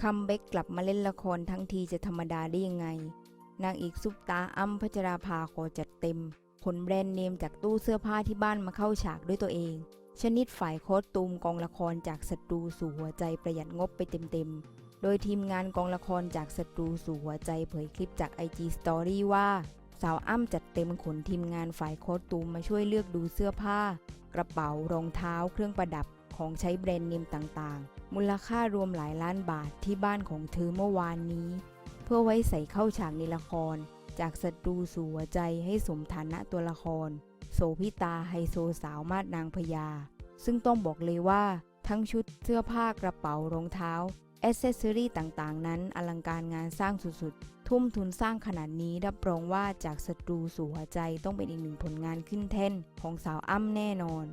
คัมแบ็กกลับมาเล่นละครทั้งทีจะธรรมดาได้ยังไง นางเอกซุปตาอ้ำพัชราภาขอจัดเต็มขนแบรนด์เนมจากตู้เสื้อผ้าที่บ้านมาเข้าฉากด้วยตัวเอง ชนิดฝ่ายโคสตูมกองละครจากศัตรูสู่หัวใจประหยัดงบไปเต็มๆ โดยทีมงานกองละครจากศัตรูสู่หัวใจเผยคลิปจาก IG Story ว่า สาวอ้ำจัดเต็มขนทีมงานฝ่ายโคสตูมมาช่วยเลือกดูเสื้อผ้า กระเป๋ารองเท้า เครื่องประดับของใช้แบรนด์เนมต่างๆ มูลค่ารวมหลายล้านบาทที่บ้านของเธอเมื่อวานนี้ เพื่อไว้ใส่เข้าฉากในละคร จากศัตรูสู่หัวใจให้สมฐานะตัวละคร โสพิตาไฮโซสาวมาดนางพญาซึ่งต้องบอกเลยว่า ทั้งชุดเสื้อผ้ากระเป๋ารองเท้าอเซสซอรี่ต่างๆ นั้นอลังการงานสร้างสุดๆ ทุ่มทุนสร้างขนาดนี้รับรองว่าจากศัตรูสู่หัวใจต้องเป็นอีกหนึ่งผลงานขึ้นแท่นของสาวอ้ำแน่นอน